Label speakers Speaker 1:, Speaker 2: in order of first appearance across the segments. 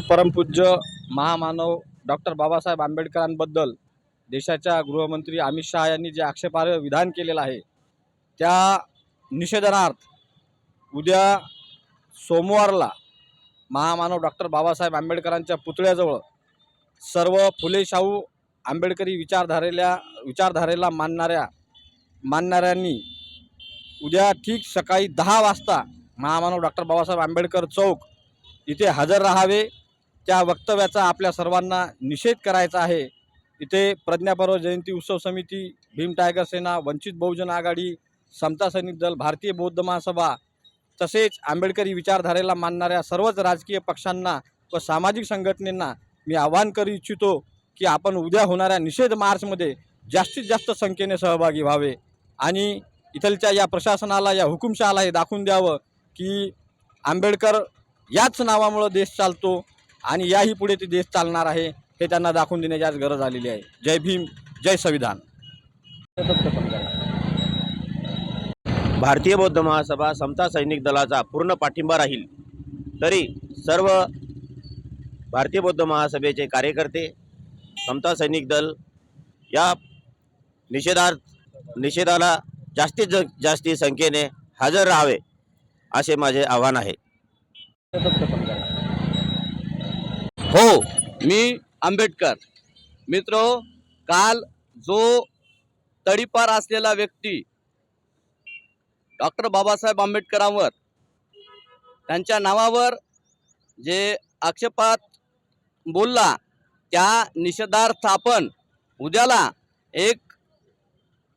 Speaker 1: परमपूज्य महामानव डॉक्टर बाबासाहेब आंबेडकरांबद्दल देशाच्या गृहमंत्री अमित शहा यांनी जे आक्षेपार्ह विधान केलेलं आहे त्या निषेधनार्थ उद्या सोमवारला महामानव डॉक्टर बाबासाहेब आंबेडकरांच्या पुतळ्याजवळ सर्व फुले शाहू आंबेडकरी विचारधारेला विचारधारेला मानणाऱ्या मानणाऱ्यांनी उद्या ठीक सकाळी दहा वाजता महामानव डॉक्टर बाबासाहेब आंबेडकर चौक इथे हजर राहावे. त्या वक्तव्याचा आपल्या सर्वांना निषेध करायचा आहे. इथे प्रज्ञापर्व जयंती उत्सव समिती भीम टायगर सेना वंचित बहुजन आघाडी समता सैनिक दल भारतीय बौद्ध महासभा तसेच आंबेडकरी विचारधारेला मानणाऱ्या सर्वच राजकीय पक्षांना व सामाजिक संघटनेंना मी आवाहन करू इच्छितो की आपण उद्या होणाऱ्या निषेध मार्चमध्ये जास्तीत जास्त संख्येने सहभागी व्हावे. आणि इथलच्या या प्रशासनाला या हुकुमशहाला हे दाखवून द्यावं. की आंबेडकर याच नावामुळं देश चालतो आणि याही पुढे ते देश चालणार आहे हे त्यांना दाखवून देण्याची आज गरज आलेली आहे. जय भीम जय संविधान.
Speaker 2: भारतीय बौद्ध महासभा समता सैनिक दलाचा पूर्ण पाठिंबा राहील. तरी सर्व भारतीय बौद्ध महासभेचे कार्यकर्ते समता सैनिक दल या निषेधार्थ निषेधाला जास्तीत ज जास्ती संख्येने हजर राहावे. असे माझे आव्हान आहे.
Speaker 3: हो मी आंबेडकर. मित्र काल जो तडीपार असलेला व्यक्ती डॉक्टर बाबासाहेब आंबेडकरांवर त्यांच्या नावावर जे आक्षेपात बोलला त्या निषेधार्थ आपण उद्याला एक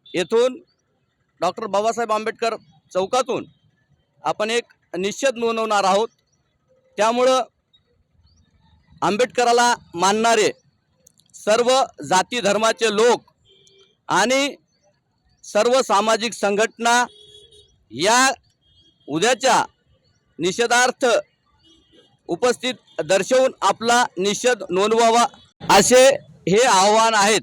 Speaker 3: येथून डॉक्टर बाबासाहेब आंबेडकर चौकातून आपण एक निषेध नोंदवणार आहोत. त्यामुळं आंबेडकराला मानणारे सर्व जाती धर्माचे लोक आणि सर्व सामाजिक संघटना या उद्याच्या निषेधार्थ उपस्थित दर्शवून आपला निषेध नोंदवावा असे हे आव्हान आहेत.